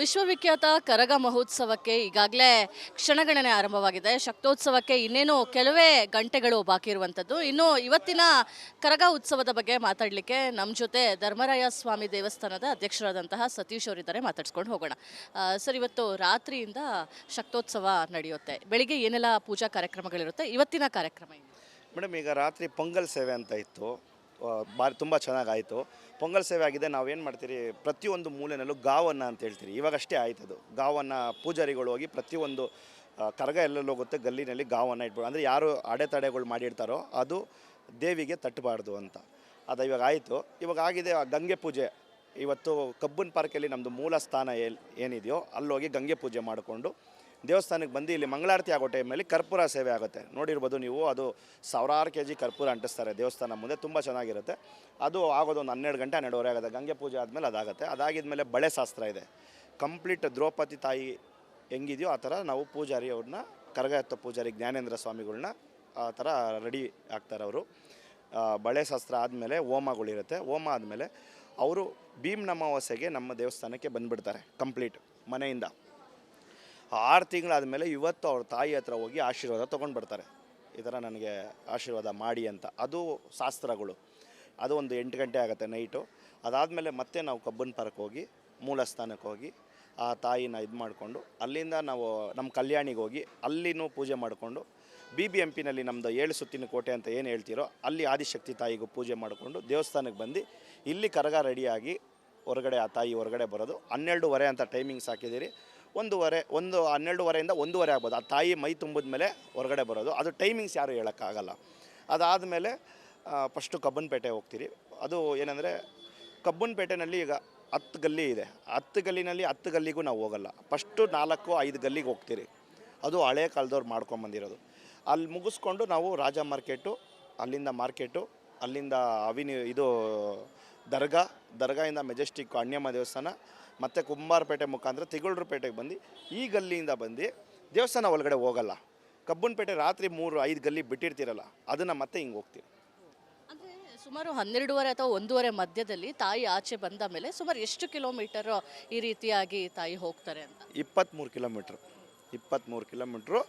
ವಿಶ್ವವಿಖ್ಯಾತ ಕರಗ ಮಹೋತ್ಸವಕ್ಕೆ ಈಗಾಗಲೇ ಕ್ಷಣಗಣನೆ ಆರಂಭವಾಗಿದೆ. ಶಕ್ತೋತ್ಸವಕ್ಕೆ ಇನ್ನೇನು ಕೆಲವೇ ಗಂಟೆಗಳು ಬಾಕಿ ಇರುವಂಥದ್ದು. ಇನ್ನು ಇವತ್ತಿನ ಕರಗ ಉತ್ಸವದ ಬಗ್ಗೆ ಮಾತಾಡಲಿಕ್ಕೆ ನಮ್ಮ ಜೊತೆ ಧರ್ಮರಾಯ ಸ್ವಾಮಿ ದೇವಸ್ಥಾನದ ಅಧ್ಯಕ್ಷರಾದಂತಹ ಸತೀಶ್ ಅವರಿದ್ದಾರೆ. ಮಾತಾಡ್ಸ್ಕೊಂಡು ಹೋಗೋಣ. ಸರ್, ಇವತ್ತು ರಾತ್ರಿಯಿಂದ ಶಕ್ತೋತ್ಸವ ನಡೆಯುತ್ತೆ. ಬೆಳಿಗ್ಗೆ ಏನೆಲ್ಲ ಪೂಜಾ ಕಾರ್ಯಕ್ರಮಗಳಿರುತ್ತೆ? ಇವತ್ತಿನ ಕಾರ್ಯಕ್ರಮ ಮೇಡಮ್, ಈಗ ರಾತ್ರಿ ಪೊಂಗಲ್ ಸೇವೆ ಅಂತ ಇತ್ತು. ಭಾರಿ ತುಂಬ ಚೆನ್ನಾಗಾಯಿತು. ಪೊಂಗಲ್ ಸೇವೆ ಆಗಿದೆ, ನಾವೇನು ಮಾಡ್ತೀರಿ? ಪ್ರತಿಯೊಂದು ಮೂಲೆಯಲ್ಲೂ ಗಾವನ್ನು ಅಂತ ಹೇಳ್ತೀರಿ. ಇವಾಗಷ್ಟೇ ಅದು. ಗಾವನ್ನು ಪೂಜಾರಿಗಳು ಹೋಗಿ ಪ್ರತಿಯೊಂದು ಕರಗ ಎಲ್ಲೆಲ್ಲಿ ಹೋಗುತ್ತೆ ಗಲ್ಲಿನಲ್ಲಿ ಗಾವನ್ನು ಇಟ್ಬೋದು ಅಂದರೆ ಯಾರು ಅಡೆತಡೆಗಳು ಮಾಡಿರ್ತಾರೋ ಅದು ದೇವಿಗೆ ತಟ್ಟಬಾರ್ದು ಅಂತ. ಅದು ಇವಾಗ ಆಯಿತು. ಇವಾಗ ಆಗಿದೆ ಗಂಗೆ ಪೂಜೆ. ಇವತ್ತು ಕಬ್ಬನ್ ಪಾರ್ಕಲ್ಲಿ ನಮ್ಮದು ಮೂಲ ಸ್ಥಾನ ಏನಿದೆಯೋ ಅಲ್ಲೋಗಿ ಗಂಗೆ ಪೂಜೆ ಮಾಡಿಕೊಂಡು ದೇವಸ್ಥಾನಕ್ಕೆ ಬಂದು ಇಲ್ಲಿ ಮಂಗಳಾರತಿ ಆಗೋ ಟೈಮಲ್ಲಿ ಕರ್ಪೂರ ಸೇವೆ ಆಗುತ್ತೆ. ನೋಡಿರ್ಬೋದು ನೀವು, ಅದು ಸಾವಿರಾರು ಕೆ ಜಿ ಕರ್ಪೂರ ಅಂಟಿಸ್ತಾರೆ ದೇವಸ್ಥಾನ ಮುಂದೆ, ತುಂಬ ಚೆನ್ನಾಗಿರುತ್ತೆ. ಅದು ಆಗೋದು ಒಂದು ಹನ್ನೆರಡು ಗಂಟೆ, ಹನ್ನೆರಡುವರೆ ಆಗುತ್ತೆ. ಗಂಗೆ ಪೂಜೆ ಆದಮೇಲೆ ಅದಾಗುತ್ತೆ. ಅದಾಗಿದ್ಮೇಲೆ ಬಳೆ ಶಾಸ್ತ್ರ ಇದೆ. ಕಂಪ್ಲೀಟ್ ದ್ರೌಪದಿ ತಾಯಿ ಹೆಂಗಿದೆಯೋ ಆ ಥರ ನಾವು ಪೂಜಾರಿ ಅವ್ರನ್ನ ಕರಗತ್ತ ಪೂಜಾರಿ ಜ್ಞಾನೇಂದ್ರ ಸ್ವಾಮಿಗಳನ್ನ ಆ ಥರ ರೆಡಿ ಆಗ್ತಾರೆ ಅವರು. ಬಳೆ ಶಾಸ್ತ್ರ ಆದಮೇಲೆ ಹೋಮಗಳಿರುತ್ತೆ ಹೋಮ ಆದಮೇಲೆ ಅವರು ಭೀಮ್ ಅಮಾವಾಸ್ಯೆಗೆ ನಮ್ಮ ದೇವಸ್ಥಾನಕ್ಕೆ ಬಂದುಬಿಡ್ತಾರೆ ಕಂಪ್ಲೀಟ್ ಮನೆಯಿಂದ. ಆರು ತಿಂಗಳಾದಮೇಲೆ ಇವತ್ತು ಅವ್ರ ತಾಯಿ ಹತ್ರ ಹೋಗಿ ಆಶೀರ್ವಾದ ತೊಗೊಂಡು ಬರ್ತಾರೆ ಈ ಥರ ನನಗೆ ಆಶೀರ್ವಾದ ಮಾಡಿ ಅಂತ. ಅದು ಶಾಸ್ತ್ರಗಳು. ಅದು ಒಂದು ಎಂಟು ಗಂಟೆ ಆಗುತ್ತೆ ನೈಟು. ಅದಾದಮೇಲೆ ಮತ್ತೆ ನಾವು ಕಬ್ಬನ್ ಪಾರ್ಕ್ ಹೋಗಿ ಮೂಲ ಸ್ಥಾನಕ್ಕೆ ಹೋಗಿ, ಆ ತಾಯಿನ ಇದು ಮಾಡಿಕೊಂಡು, ಅಲ್ಲಿಂದ ನಾವು ನಮ್ಮ ಕಲ್ಯಾಣಿಗೆ ಹೋಗಿ ಅಲ್ಲಿನೂ ಪೂಜೆ ಮಾಡಿಕೊಂಡು ಬಿ ಬಿ ಎಂ ಪಿನಲ್ಲಿ ನಮ್ಮದು ಏಳು ಸುತ್ತಿನ ಕೋಟೆ ಅಂತ ಏನು ಹೇಳ್ತೀರೋ ಅಲ್ಲಿ ಆದಿಶಕ್ತಿ ತಾಯಿಗೂ ಪೂಜೆ ಮಾಡಿಕೊಂಡು ದೇವಸ್ಥಾನಕ್ಕೆ ಬಂದು ಇಲ್ಲಿ ಕರಗ ರೆಡಿಯಾಗಿ ಹೊರಗಡೆ ಆ ತಾಯಿ ಹೊರಗಡೆ ಬರೋದು. ಹನ್ನೆರಡೂವರೆ ಅಂತ ಟೈಮಿಂಗ್ಸ್ ಹಾಕಿದ್ದೀರಿ. ಒಂದೂವರೆ, ಒಂದು ಹನ್ನೆರಡುವರೆಯಿಂದ ಒಂದೂವರೆ ಆಗ್ಬೋದು. ಆ ತಾಯಿ ಮೈ ತುಂಬಿದ ಮೇಲೆ ಹೊರಗಡೆ ಬರೋದು. ಅದು ಟೈಮಿಂಗ್ಸ್ ಯಾರು ಹೇಳೋಕ್ಕಾಗಲ್ಲ. ಅದಾದಮೇಲೆ ಫಸ್ಟು ಕಬ್ಬನ್ಪೇಟೆ ಹೋಗ್ತೀರಿ. ಅದು ಏನಂದರೆ, ಕಬ್ಬನ್ಪೇಟೆನಲ್ಲಿ ಈಗ ಹತ್ತು ಗಲ್ಲಿ ಇದೆ. ಹತ್ತು ಗಲ್ಲಿನಲ್ಲಿ ಹತ್ತು ಗಲ್ಲಿಗೂ ನಾವು ಹೋಗಲ್ಲ. ಫಸ್ಟು ನಾಲ್ಕು, ಐದು ಗಲ್ಲಿಗೆ ಹೋಗ್ತೀರಿ. ಅದು ಹಳೆ ಕಾಲದವ್ರು ಮಾಡ್ಕೊಂಬಂದಿರೋದು ಅಲ್ಲಿ ಮುಗಿಸ್ಕೊಂಡು ನಾವು ರಾಜ ಮಾರ್ಕೆಟು, ಅಲ್ಲಿಂದ ಮಾರ್ಕೆಟು, ಅಲ್ಲಿಂದ ಅವಿನಿ, ಇದು ದರ್ಗಾ, ದರ್ಗಾಯಿಂದ ಮೆಜೆಸ್ಟಿಕ್ ಅಣ್ಯಮ್ಮ ದೇವಸ್ಥಾನ ಮತ್ತು ಕುಂಬಾರಪೇಟೆ ಮುಖಾಂತರ ತಿಗಳೂರುಪೇಟೆಗೆ ಬಂದು ಈ ಗಲ್ಲಿಯಿಂದ ಬಂದು ದೇವಸ್ಥಾನ ಒಳಗಡೆ ಹೋಗಲ್ಲ. ಕಬ್ಬನ್ಪೇಟೆ ರಾತ್ರಿ ಮೂರು ಐದು ಗಲ್ಲಿ ಬಿಟ್ಟಿರ್ತೀರಲ್ಲ ಅದನ್ನು ಮತ್ತೆ ಹಿಂಗೆ ಹೋಗ್ತೀವಿ ಅಂದರೆ ಸುಮಾರು ಹನ್ನೆರಡೂವರೆ ಅಥವಾ ಒಂದೂವರೆ ಮಧ್ಯದಲ್ಲಿ ತಾಯಿ ಆಚೆ ಬಂದ ಮೇಲೆ ಸುಮಾರು ಎಷ್ಟು ಕಿಲೋಮೀಟರ್ ಈ ರೀತಿಯಾಗಿ ತಾಯಿ ಹೋಗ್ತಾರೆ ಅಂತ? ಇಪ್ಪತ್ತ್ಮೂರು ಕಿಲೋಮೀಟ್ರು. ಇಪ್ಪತ್ತ್ಮೂರು ಕಿಲೋಮೀಟ್ರು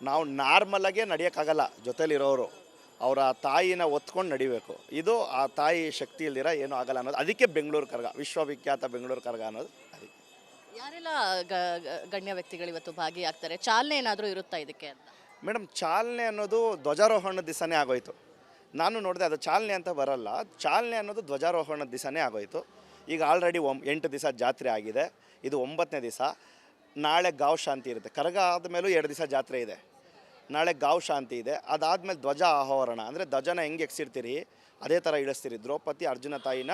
ನಾವು ನಾರ್ಮಲಾಗೆ ನಡೆಯೋಕ್ಕಾಗಲ್ಲ ಜೊತೆಲಿರೋರು. ಅವರ ತಾಯಿನ ಒತ್ಕೊಂಡು ನಡಿಬೇಕು. ಇದು ಆ ತಾಯಿ ಶಕ್ತಿ ಏನು ಏನೂ ಆಗಲ್ಲ ಅನ್ನೋದು. ಅದಕ್ಕೆ ಬೆಂಗಳೂರು ಕರ್ಗ ವಿಶ್ವವಿಖ್ಯಾತ ಬೆಂಗಳೂರು ಕರ್ಗ ಅನ್ನೋದು ಅದಕ್ಕೆ ಯಾರೆಲ್ಲ ಗಣ್ಯ ವ್ಯಕ್ತಿಗಳು ಇವತ್ತು ಭಾಗಿಯಾಗ್ತಾರೆ? ಚಾಲನೆ ಏನಾದರೂ ಇರುತ್ತಾ ಇದಕ್ಕೆ ಅಂತ? ಮೇಡಮ್ ಚಾಲನೆ ಅನ್ನೋದು ಧ್ವಜಾರೋಹಣದ ದಿವಸನೇ ಆಗೋಯ್ತು. ನಾನು ನೋಡಿದೆ ಅದು ಚಾಲನೆ ಅಂತ ಬರಲ್ಲ. ಚಾಲನೆ ಅನ್ನೋದು ಧ್ವಜಾರೋಹಣದ ದಿವಸನೇ ಆಗೋಯ್ತು. ಈಗ ಆಲ್ರೆಡಿ ಒಂ ಎಂಟು ದಿವಸ ಜಾತ್ರೆ ಆಗಿದೆ. ಇದು ಒಂಬತ್ತನೇ ದಿವಸ ನಾಳೆ ಗಾವ್ ಶಾಂತಿ ಇರುತ್ತೆ. ಕರಗ ಆದಮೇಲೂ ಎರಡು ದಿವಸ ಜಾತ್ರೆ ಇದೆ. ನಾಳೆ ಗಾವ್ ಶಾಂತಿ ಇದೆ. ಅದಾದಮೇಲೆ ಧ್ವಜ ಆಹೋರಣ ಅಂದರೆ ಧ್ವಜನ ಹೆಂಗೆ ಎಕ್ಸಿರ್ತೀರಿ ಅದೇ ಥರ ಇಳಿಸ್ತೀರಿ. ದ್ರೌಪದಿ, ಅರ್ಜುನ ತಾಯಿನ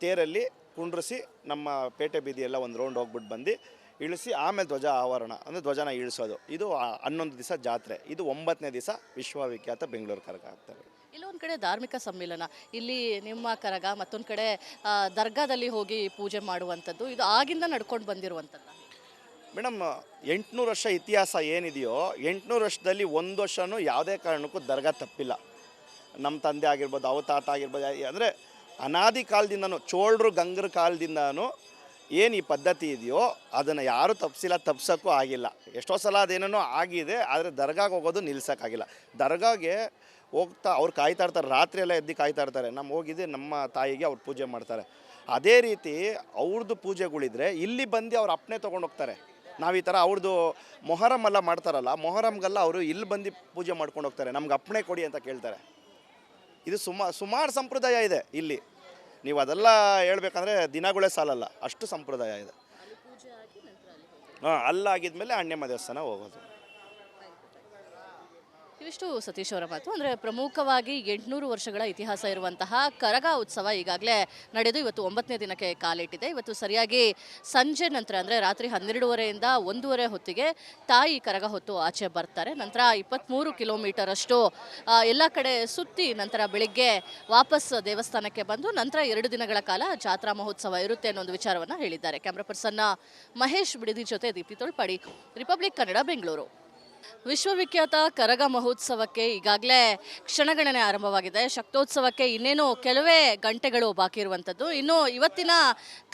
ತೇರಲ್ಲಿ ಕುಂಡ್ರಿಸಿ ನಮ್ಮ ಪೇಟೆ ಬೀದಿ ಎಲ್ಲ ಒಂದು ರೌಂಡ್ ಹೋಗ್ಬಿಟ್ಟು ಬಂದು ಇಳಿಸಿ ಆಮೇಲೆ ಧ್ವಜ ಆವರಣ ಅಂದರೆ ಧ್ವಜನ ಇಳಿಸೋದು. ಇದು ಹನ್ನೊಂದು ದಿವಸ ಜಾತ್ರೆ. ಇದು ಒಂಬತ್ತನೇ ದಿವಸ ವಿಶ್ವವಿಖ್ಯಾತ ಬೆಂಗಳೂರು ಕರಗ ಆಗ್ತಾರೆ. ಇಲ್ಲೊಂದು ಕಡೆ ಧಾರ್ಮಿಕ ಸಮ್ಮಿಲನ. ಇಲ್ಲಿ ನಿಮ್ಮ ಕರಗ ಮತ್ತೊಂದು ಕಡೆ ದರ್ಗಾದಲ್ಲಿ ಹೋಗಿ ಪೂಜೆ ಮಾಡುವಂಥದ್ದು. ಇದು ಆಗಿಂದ ನಡ್ಕೊಂಡು ಬಂದಿರುವಂಥದ್ದು. ಮೇಡಮ್, ಎಂಟುನೂರು ವರ್ಷ ಇತಿಹಾಸ ಏನಿದೆಯೋ, ಎಂಟುನೂರು ವರ್ಷದಲ್ಲಿ ಒಂದು ವರ್ಷವೂ ಯಾವುದೇ ಕಾರಣಕ್ಕೂ ದರ್ಗಾ ತಪ್ಪಿಲ್ಲ. ನಮ್ಮ ತಂದೆ ಆಗಿರ್ಬೋದು ಅವ ತಾತ ಆಗಿರ್ಬೋದು ಅಂದರೆ ಅನಾದಿ ಕಾಲದಿಂದನೂ, ಚೋಳರು ಗಂಗರ ಕಾಲದಿಂದನೂ ಏನು ಈ ಪದ್ಧತಿ ಇದೆಯೋ, ಅದನ್ನು ಯಾರೂ ತಪ್ಪಿಸಿಲ್ಲ ತಪ್ಸೋಕ್ಕೂ ಆಗಿಲ್ಲ. ಎಷ್ಟೋ ಸಲ ಅದೇನೇನೋ ಆಗಿದೆ, ಆದರೆ ದರ್ಗಾಗೆ ಹೋಗೋದು ನಿಲ್ಸೋಕ್ಕಾಗಿಲ್ಲ. ದರ್ಗಾಗೆ ಹೋಗ್ತಾ, ಅವ್ರು ಕಾಯ್ತಾ ಇರ್ತಾರೆ ರಾತ್ರಿ ಎಲ್ಲ ಎದ್ದು ಕಾಯ್ತಾ ಇರ್ತಾರೆ. ನಮ್ಮ ಹೋಗಿದ್ದೆ, ನಮ್ಮ ತಾಯಿಗೆ ಅವ್ರು ಪೂಜೆ ಮಾಡ್ತಾರೆ. ಅದೇ ರೀತಿ ಅವ್ರದ್ದು ಪೂಜೆಗಳಿದ್ರೆ, ಇಲ್ಲಿ ಬಂದು ಅವ್ರು ಅಪ್ಪನೆ ತೊಗೊಂಡು ಹೋಗ್ತಾರೆ. ನಾವು ಈ ಥರ ಅವ್ರದ್ದು ಮೊಹರಮ್ ಎಲ್ಲ ಮಾಡ್ತಾರಲ್ಲ ಮೊಹರಮ್ಗೆಲ್ಲ ಅವರು ಇಲ್ಲಿ ಬಂದು ಪೂಜೆ ಮಾಡ್ಕೊಂಡು ಹೋಗ್ತಾರೆ. ನಮ್ಗೆ ಅಪ್ಪಣೆ ಕೊಡಿ ಅಂತ ಕೇಳ್ತಾರೆ. ಇದು ಸುಮಾ ಸುಮಾರು ಸಂಪ್ರದಾಯ ಇದೆ ಇಲ್ಲಿ. ನೀವು ಅದೆಲ್ಲ ಹೇಳ್ಬೇಕಂದ್ರೆ ದಿನಗಳೇ ಸಾಲಲ್ಲ ಅಷ್ಟು ಸಂಪ್ರದಾಯ ಇದೆ. ಹಾಂ ಅಲ್ಲಾಗಿದ್ಮೇಲೆ ಅಣ್ಣಮ್ಮ ದೇವಸ್ಥಾನ ಹೋಗೋದು. ಇವಿಷ್ಟು ಸತೀಶ್ ಅವರ ಮಾತು. ಅಂದರೆ ಪ್ರಮುಖವಾಗಿ ಎಂಟುನೂರು ವರ್ಷಗಳ ಇತಿಹಾಸ ಇರುವಂತಹ ಕರಗ ಉತ್ಸವ ಈಗಾಗಲೇ ನಡೆದು ಇವತ್ತು ಒಂಬತ್ತನೇ ದಿನಕ್ಕೆ ಕಾಲಿಟ್ಟಿದೆ. ಇವತ್ತು ಸರಿಯಾಗಿ ಸಂಜೆ ನಂತರ, ಅಂದರೆ ರಾತ್ರಿ ಹನ್ನೆರಡೂವರೆಯಿಂದ ಒಂದೂವರೆ ಹೊತ್ತಿಗೆ ತಾಯಿ ಕರಗ ಹೊತ್ತು ಆಚೆ ಬರ್ತಾರೆ. ನಂತರ ಇಪ್ಪತ್ತ್ಮೂರು ಕಿಲೋಮೀಟರ್ ಅಷ್ಟು ಎಲ್ಲ ಕಡೆ ಸುತ್ತಿ ನಂತರ ಬೆಳಿಗ್ಗೆ ವಾಪಸ್ ದೇವಸ್ಥಾನಕ್ಕೆ ಬಂದು ನಂತರ ಎರಡು ದಿನಗಳ ಕಾಲ ಜಾತ್ರಾ ಮಹೋತ್ಸವ ಇರುತ್ತೆ ಅನ್ನೋ ಒಂದು ವಿಚಾರವನ್ನು ಹೇಳಿದ್ದಾರೆ. ಕ್ಯಾಮ್ರಾ ಪರ್ಸನ್ನ ಮಹೇಶ್ ಬಿಡದಿ ಜೊತೆ ದೀಪ್ತಿ ತೊಳ್ಪಾಡಿ, ರಿಪಬ್ಲಿಕ್ ಕನ್ನಡ ಬೆಂಗಳೂರು. ವಿಶ್ವವಿಖ್ಯಾತ ಕರಗ ಮಹೋತ್ಸವಕ್ಕೆ ಈಗಾಗಲೇ ಕ್ಷಣಗಣನೆ ಆರಂಭವಾಗಿದೆ. ಶಕ್ತೋತ್ಸವಕ್ಕೆ ಇನ್ನೇನು ಕೆಲವೇ ಗಂಟೆಗಳು ಬಾಕಿ ಇರುವಂಥದ್ದು. ಇನ್ನು ಇವತ್ತಿನ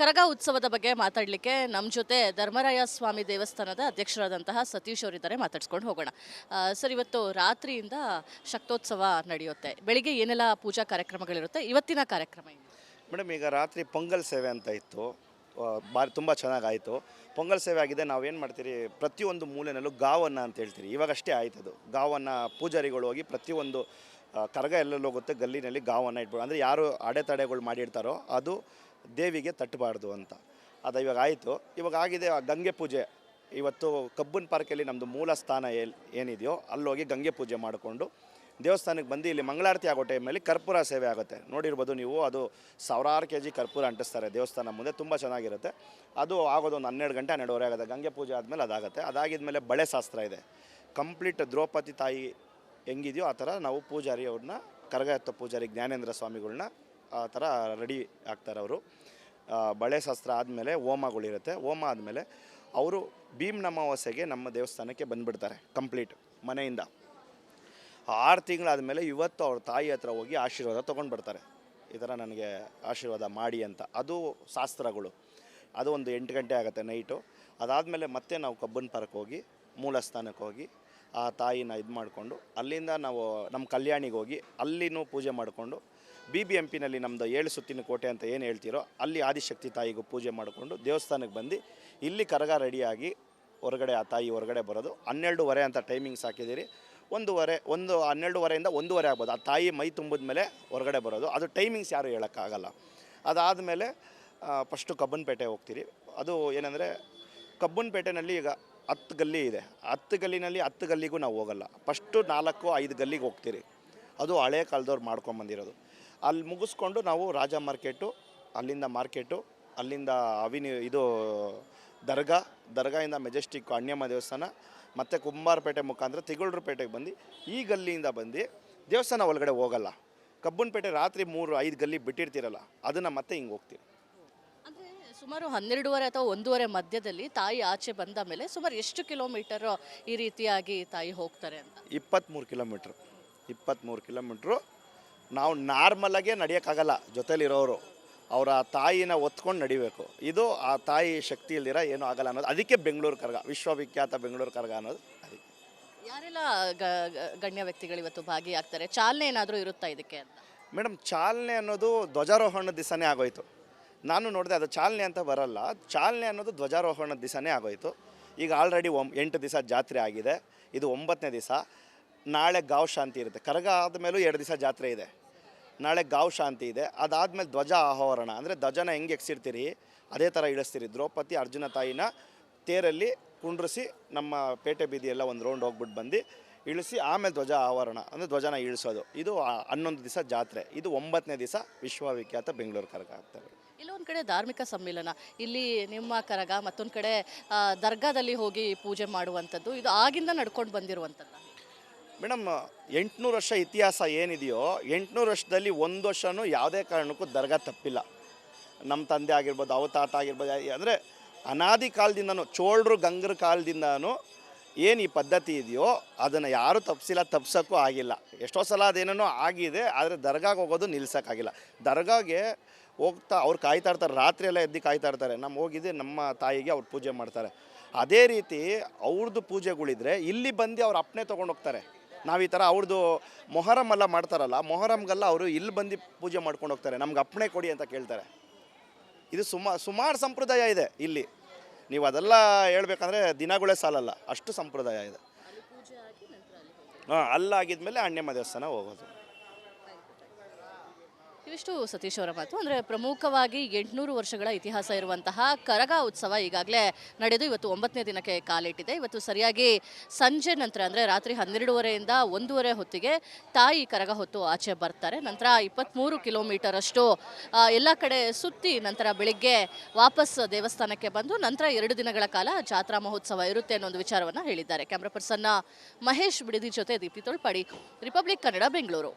ಕರಗ ಉತ್ಸವದ ಬಗ್ಗೆ ಮಾತಾಡಲಿಕ್ಕೆ ನಮ್ಮ ಜೊತೆ ಧರ್ಮರಾಯ ಸ್ವಾಮಿ ದೇವಸ್ಥಾನದ ಅಧ್ಯಕ್ಷರಾದಂತಹ ಸತೀಶ್ ಅವರಿದ್ದಾರೆ. ಮಾತಾಡ್ಸ್ಕೊಂಡು ಹೋಗೋಣ. ಸರ್, ಇವತ್ತು ರಾತ್ರಿಯಿಂದ ಶಕ್ತೋತ್ಸವ ನಡೆಯುತ್ತೆ. ಬೆಳಿಗ್ಗೆ ಏನೆಲ್ಲ ಪೂಜಾ ಕಾರ್ಯಕ್ರಮಗಳಿರುತ್ತೆ? ಇವತ್ತಿನ ಕಾರ್ಯಕ್ರಮ ಮೇಡಮ್, ಈಗ ರಾತ್ರಿ ಪೊಂಗಲ್ ಸೇವೆ ಅಂತ ಇತ್ತು. ಭಾರಿ ತುಂಬ ಚೆನ್ನಾಗಾಯಿತು. ಪೊಂಗಲ್ ಸೇವೆ ಆಗಿದೆ, ನಾವೇನು ಮಾಡ್ತೀರಿ, ಪ್ರತಿಯೊಂದು ಮೂಲೆಯಲ್ಲೂ ಗಾವನ್ನು ಅಂತ ಹೇಳ್ತೀರಿ. ಇವಾಗಷ್ಟೇ ಅದು. ಗಾವನ್ನು ಪೂಜಾರಿಗಳು ಹೋಗಿ ಪ್ರತಿಯೊಂದು ಕರಗ ಎಲ್ಲೆಲ್ಲಿ ಹೋಗುತ್ತೆ, ಗಲ್ಲಿನಲ್ಲಿ ಗಾವನ್ನು ಇಟ್ಬೋದು ಅಂದರೆ ಯಾರು ಅಡೆತಡೆಗಳು ಮಾಡಿರ್ತಾರೋ ಅದು ದೇವಿಗೆ ತಟ್ಟಬಾರ್ದು ಅಂತ. ಅದು ಇವಾಗ ಆಯಿತು. ಇವಾಗ ಆಗಿದೆ ಗಂಗೆ ಪೂಜೆ. ಇವತ್ತು ಕಬ್ಬನ್ ಪಾರ್ಕಲ್ಲಿ ನಮ್ಮದು ಮೂಲ ಸ್ಥಾನ ಏನಿದೆಯೋ, ಅಲ್ಲೋಗಿ ಗಂಗೆ ಪೂಜೆ ಮಾಡಿಕೊಂಡು ದೇವಸ್ಥಾನಕ್ಕೆ ಬಂದು ಇಲ್ಲಿ ಮಂಗಳಾರತಿ ಆಗೋ ಟೈಮಲ್ಲಿ ಕರ್ಪೂರ ಸೇವೆ ಆಗುತ್ತೆ. ನೋಡಿರ್ಬೋದು ನೀವು, ಅದು ಸಾವಿರಾರು ಕೆ ಜಿ ಕರ್ಪೂರ ಅಂಟಿಸ್ತಾರೆ ದೇವಸ್ಥಾನ ಮುಂದೆ, ತುಂಬ ಚೆನ್ನಾಗಿರುತ್ತೆ. ಅದು ಆಗೋದು ಒಂದು ಹನ್ನೆರಡು ಗಂಟೆ, ಹನ್ನೆರಡುವರೆ ಆಗುತ್ತೆ. ಗಂಗೆ ಪೂಜೆ ಆದಮೇಲೆ ಅದಾಗುತ್ತೆ. ಅದಾಗಿದ್ಮೇಲೆ ಬಳೆ ಶಾಸ್ತ್ರ ಇದೆ. ಕಂಪ್ಲೀಟ್ ದ್ರೌಪದಿ ತಾಯಿ ಹೆಂಗಿದೆಯೋ ಆ ಥರ ನಾವು ಪೂಜಾರಿ ಅವ್ರನ್ನ ಕರಗತ್ತ ಪೂಜಾರಿ ಜ್ಞಾನೇಂದ್ರ ಸ್ವಾಮಿಗಳನ್ನ ಆ ಥರ ರೆಡಿ ಆಗ್ತಾರೆ ಅವರು. ಬಳೆ ಶಾಸ್ತ್ರ ಆದಮೇಲೆ ಹೋಮಗಳಿರುತ್ತೆ ಹೋಮ ಆದಮೇಲೆ ಅವರು ಭೀಮ್ ಅಮಾವಾಸ್ಯೆಗೆ ನಮ್ಮ ದೇವಸ್ಥಾನಕ್ಕೆ ಬಂದುಬಿಡ್ತಾರೆ ಕಂಪ್ಲೀಟ್ ಮನೆಯಿಂದ. ಆರು ತಿಂಗಳಾದಮೇಲೆ ಇವತ್ತು ಅವ್ರ ತಾಯಿ ಹತ್ರ ಹೋಗಿ ಆಶೀರ್ವಾದ ತೊಗೊಂಡು ಬರ್ತಾರೆ ಈ ಥರ ನನಗೆ ಆಶೀರ್ವಾದ ಮಾಡಿ ಅಂತ. ಅದು ಶಾಸ್ತ್ರಗಳು. ಅದು ಒಂದು ಎಂಟು ಗಂಟೆ ಆಗುತ್ತೆ ನೈಟು. ಅದಾದಮೇಲೆ ಮತ್ತೆ ನಾವು ಕಬ್ಬನ್ ಪಾರ್ಕ್ ಹೋಗಿ ಮೂಲ ಸ್ಥಾನಕ್ಕೆ ಹೋಗಿ, ಆ ತಾಯಿನ ಇದು ಮಾಡಿಕೊಂಡು, ಅಲ್ಲಿಂದ ನಾವು ನಮ್ಮ ಕಲ್ಯಾಣಿಗೆ ಹೋಗಿ ಅಲ್ಲಿನೂ ಪೂಜೆ ಮಾಡಿಕೊಂಡು ಬಿ ಬಿ ಎಂ ಪಿನಲ್ಲಿ ನಮ್ಮದು ಏಳು ಸುತ್ತಿನ ಕೋಟೆ ಅಂತ ಏನು ಹೇಳ್ತೀರೋ ಅಲ್ಲಿ ಆದಿಶಕ್ತಿ ತಾಯಿಗೂ ಪೂಜೆ ಮಾಡಿಕೊಂಡು ದೇವಸ್ಥಾನಕ್ಕೆ ಬಂದು ಇಲ್ಲಿ ಕರಗ ರೆಡಿಯಾಗಿ ಹೊರಗಡೆ ಆ ತಾಯಿ ಹೊರಗಡೆ ಬರೋದು. ಹನ್ನೆರಡೂವರೆ ಅಂತ ಟೈಮಿಂಗ್ಸ್ ಹಾಕಿದ್ದೀರಿ. ಒಂದೂವರೆ, ಒಂದು ಹನ್ನೆರಡುವರೆಯಿಂದ ಒಂದೂವರೆ ಆಗ್ಬೋದು. ಆ ತಾಯಿ ಮೈ ತುಂಬಿದ ಮೇಲೆ ಹೊರಗಡೆ ಬರೋದು. ಅದು ಟೈಮಿಂಗ್ಸ್ ಯಾರು ಹೇಳೋಕ್ಕಾಗಲ್ಲ. ಅದಾದಮೇಲೆ ಫಸ್ಟು ಕಬ್ಬನ್ಪೇಟೆ ಹೋಗ್ತೀರಿ. ಅದು ಏನಂದರೆ, ಕಬ್ಬನ್ಪೇಟೆನಲ್ಲಿ ಈಗ ಹತ್ತು ಗಲ್ಲಿ ಇದೆ. ಹತ್ತು ಗಲ್ಲಿನಲ್ಲಿ ಹತ್ತು ಗಲ್ಲಿಗೂ ನಾವು ಹೋಗಲ್ಲ. ಫಸ್ಟು ನಾಲ್ಕು, ಐದು ಗಲ್ಲಿಗೆ ಹೋಗ್ತೀರಿ. ಅದು ಹಳೆ ಕಾಲದವ್ರು ಮಾಡ್ಕೊಂಬಂದಿರೋದು ಅಲ್ಲಿ ಮುಗಿಸ್ಕೊಂಡು ನಾವು ರಾಜ ಮಾರ್ಕೆಟು, ಅಲ್ಲಿಂದ ಮಾರ್ಕೆಟು, ಅಲ್ಲಿಂದ ಅವಿನಿ, ಇದು ದರ್ಗಾ, ದರ್ಗಾಯಿಂದ ಮೆಜೆಸ್ಟಿಕ್ ಅಣ್ಯಮ್ಮ ದೇವಸ್ಥಾನ ಮತ್ತು ಕುಂಬಾರಪೇಟೆ ಮುಖಾಂತರ ತಿಗಳೂರುಪೇಟೆಗೆ ಬಂದು ಈ ಗಲ್ಲಿಯಿಂದ ಬಂದು ದೇವಸ್ಥಾನ ಒಳಗಡೆ ಹೋಗಲ್ಲ. ಕಬ್ಬನ್ಪೇಟೆ ರಾತ್ರಿ ಮೂರು ಐದು ಗಲ್ಲಿ ಬಿಟ್ಟಿರ್ತೀರಲ್ಲ ಅದನ್ನು ಮತ್ತೆ ಹಿಂಗೆ ಹೋಗ್ತೀವಿ ಅಂದ್ರೆ ಸುಮಾರು ಹನ್ನೆರಡೂವರೆ ಅಥವಾ ಒಂದೂವರೆ ಮಧ್ಯದಲ್ಲಿ ತಾಯಿ ಆಚೆ ಬಂದ ಮೇಲೆ ಸುಮಾರು ಎಷ್ಟು ಕಿಲೋಮೀಟರ್ ಈ ರೀತಿಯಾಗಿ ತಾಯಿ ಹೋಗ್ತಾರೆ ಅಂತ? ಇಪ್ಪತ್ತ್ಮೂರು ಕಿಲೋಮೀಟ್ರು. ಇಪ್ಪತ್ತ್ಮೂರು ಕಿಲೋಮೀಟ್ರು. ನಾವು ನಾರ್ಮಲಾಗೆ ನಡೆಯೋಕ್ಕಾಗಲ್ಲ ಜೊತೆಲಿರೋರು. ಅವರ ತಾಯಿನ ಒತ್ಕೊಂಡು ನಡಿಬೇಕು. ಇದು ಆ ತಾಯಿ ಶಕ್ತಿ ಏನು ಏನೂ ಆಗಲ್ಲ ಅನ್ನೋದು. ಅದಕ್ಕೆ ಬೆಂಗಳೂರು ಕರ್ಗ ವಿಶ್ವವಿಖ್ಯಾತ ಬೆಂಗಳೂರು ಕರ್ಗ ಅನ್ನೋದು ಅದಕ್ಕೆ ಯಾರೆಲ್ಲ ಗಣ್ಯ ವ್ಯಕ್ತಿಗಳು ಇವತ್ತು ಭಾಗಿಯಾಗ್ತಾರೆ? ಚಾಲನೆ ಏನಾದರೂ ಇರುತ್ತಾ ಇದಕ್ಕೆ ಅಂತ? ಮೇಡಮ್ ಚಾಲನೆ ಅನ್ನೋದು ಧ್ವಜಾರೋಹಣದ ದಿವಸನೇ ಆಗೋಯ್ತು. ನಾನು ನೋಡಿದೆ ಅದು ಚಾಲನೆ ಅಂತ ಬರಲ್ಲ. ಚಾಲನೆ ಅನ್ನೋದು ಧ್ವಜಾರೋಹಣದ ದಿವಸನೇ ಆಗೋಯ್ತು. ಈಗ ಆಲ್ರೆಡಿ ಒಂ ಎಂಟು ದಿವಸ ಜಾತ್ರೆ ಆಗಿದೆ. ಇದು ಒಂಬತ್ತನೇ ದಿವಸ ನಾಳೆ ಗಾವ್ ಶಾಂತಿ ಇರುತ್ತೆ. ಕರಗ ಆದಮೇಲೂ ಎರಡು ದಿವಸ ಜಾತ್ರೆ ಇದೆ. ನಾಳೆ ಗಾವ್ ಶಾಂತಿ ಇದೆ. ಅದಾದಮೇಲೆ ಧ್ವಜ ಆಹೋರಣ ಅಂದರೆ ಧ್ವಜನ ಹೆಂಗೆ ಎಕ್ಸಿರ್ತೀರಿ ಅದೇ ಥರ ಇಳಿಸ್ತೀರಿ. ದ್ರೌಪದಿ, ಅರ್ಜುನ ತಾಯಿನ ತೇರಲ್ಲಿ ಕುಂಡ್ರಿಸಿ ನಮ್ಮ ಪೇಟೆ ಬೀದಿ ಎಲ್ಲ ಒಂದು ರೌಂಡ್ ಹೋಗ್ಬಿಟ್ಟು ಬಂದು ಇಳಿಸಿ ಆಮೇಲೆ ಧ್ವಜ ಆವರಣ ಅಂದರೆ ಧ್ವಜನ ಇಳಿಸೋದು. ಇದು ಹನ್ನೊಂದು ದಿವಸ ಜಾತ್ರೆ. ಇದು ಒಂಬತ್ತನೇ ದಿವಸ ವಿಶ್ವವಿಖ್ಯಾತ ಬೆಂಗಳೂರು ಕರಗ ಆಗ್ತವೆ ಇಲ್ಲೊಂದು ಕಡೆ ಧಾರ್ಮಿಕ ಸಮ್ಮಿಲನ. ಇಲ್ಲಿ ನಿಮ್ಮ ಕರಗ ಮತ್ತೊಂದು ಕಡೆ ದರ್ಗಾದಲ್ಲಿ ಹೋಗಿ ಪೂಜೆ ಮಾಡುವಂಥದ್ದು. ಇದು ಆಗಿಂದ ನಡ್ಕೊಂಡು ಬಂದಿರುವಂಥದ್ದು ಮೇಡಮ್, ಎಂಟುನೂರು ವರ್ಷ ಇತಿಹಾಸ ಏನಿದೆಯೋ, ಎಂಟುನೂರು ವರ್ಷದಲ್ಲಿ ಒಂದು ವರ್ಷವೂ ಯಾವುದೇ ಕಾರಣಕ್ಕೂ ದರ್ಗಾ ತಪ್ಪಿಲ್ಲ. ನಮ್ಮ ತಂದೆ ಆಗಿರ್ಬೋದು ಅವ ತಾತ ಆಗಿರ್ಬೋದು ಅಂದರೆ ಅನಾದಿ ಕಾಲದಿಂದನೂ, ಚೋಳರು ಗಂಗರ ಕಾಲದಿಂದನೂ ಏನು ಈ ಪದ್ಧತಿ ಇದೆಯೋ, ಅದನ್ನು ಯಾರೂ ತಪ್ಪಿಸಿಲ್ಲ ತಪ್ಸೋಕ್ಕೂ ಆಗಿಲ್ಲ. ಎಷ್ಟೋ ಸಲ ಅದೇನೇನೋ ಆಗಿದೆ, ಆದರೆ ದರ್ಗಾಗೆ ಹೋಗೋದು ನಿಲ್ಸೋಕ್ಕಾಗಿಲ್ಲ. ದರ್ಗಾಗೆ ಹೋಗ್ತಾ, ಅವ್ರು ಕಾಯ್ತಾ ಇರ್ತಾರೆ ರಾತ್ರಿ ಎಲ್ಲ ಎದ್ದು ಕಾಯ್ತಾ ಇರ್ತಾರೆ. ನಮ್ಮ ಹೋಗಿದ್ದೆ, ನಮ್ಮ ತಾಯಿಗೆ ಅವ್ರು ಪೂಜೆ ಮಾಡ್ತಾರೆ. ಅದೇ ರೀತಿ ಅವ್ರದ್ದು ಪೂಜೆಗಳಿದ್ರೆ, ಇಲ್ಲಿ ಬಂದು ಅವ್ರು ಅಪ್ಪನೆ ತೊಗೊಂಡು ಹೋಗ್ತಾರೆ. ನಾವು ಈ ಥರ ಅವ್ರದ್ದು ಮೊಹರಮ್ ಎಲ್ಲ ಮಾಡ್ತಾರಲ್ಲ ಮೊಹರಮ್ಗೆಲ್ಲ ಅವರು ಇಲ್ಲಿ ಬಂದು ಪೂಜೆ ಮಾಡ್ಕೊಂಡು ಹೋಗ್ತಾರೆ. ನಮ್ಗೆ ಅಪ್ಪಣೆ ಕೊಡಿ ಅಂತ ಕೇಳ್ತಾರೆ. ಇದು ಸುಮಾ ಸುಮಾರು ಸಂಪ್ರದಾಯ ಇದೆ ಇಲ್ಲಿ. ನೀವು ಅದೆಲ್ಲ ಹೇಳ್ಬೇಕಂದ್ರೆ ದಿನಗಳೇ ಸಾಲಲ್ಲ ಅಷ್ಟು ಸಂಪ್ರದಾಯ ಇದೆ. ಹಾಂ ಅಲ್ಲಾಗಿದ್ಮೇಲೆ ಅಣ್ಣಮ್ಮ ದೇವಸ್ಥಾನ ಹೋಗೋದು. ಇವಿಷ್ಟು ಸತೀಶ್ ಅವರ ಮಾತು. ಅಂದರೆ ಪ್ರಮುಖವಾಗಿ ಎಂಟುನೂರು ವರ್ಷಗಳ ಇತಿಹಾಸ ಇರುವಂತಹ ಕರಗ ಉತ್ಸವ ಈಗಾಗಲೇ ನಡೆದು ಇವತ್ತು ಒಂಬತ್ತನೇ ದಿನಕ್ಕೆ ಕಾಲಿಟ್ಟಿದೆ. ಇವತ್ತು ಸರಿಯಾಗಿ ಸಂಜೆ ನಂತರ, ಅಂದರೆ ರಾತ್ರಿ ಹನ್ನೆರಡೂವರೆಯಿಂದ ಒಂದೂವರೆ ಹೊತ್ತಿಗೆ ತಾಯಿ ಕರಗ ಹೊತ್ತು ಆಚೆ ಬರ್ತಾರೆ. ನಂತರ ಇಪ್ಪತ್ತ್ಮೂರು ಕಿಲೋಮೀಟರ್ ಅಷ್ಟು ಎಲ್ಲ ಕಡೆ ಸುತ್ತಿ ನಂತರ ಬೆಳಿಗ್ಗೆ ವಾಪಸ್ ದೇವಸ್ಥಾನಕ್ಕೆ ಬಂದು ನಂತರ ಎರಡು ದಿನಗಳ ಕಾಲ ಜಾತ್ರಾ ಮಹೋತ್ಸವ ಇರುತ್ತೆ ಅನ್ನೋ ಒಂದು ವಿಚಾರವನ್ನು ಹೇಳಿದ್ದಾರೆ. ಕ್ಯಾಮ್ರಾ ಪರ್ಸನ್ನ ಮಹೇಶ್ ಬಿಡಿದಿ ಜೊತೆ ದೀಪ್ತಿ ತೊಳ್ಪಾಡಿ, ರಿಪಬ್ಲಿಕ್ ಕನ್ನಡ ಬೆಂಗಳೂರು.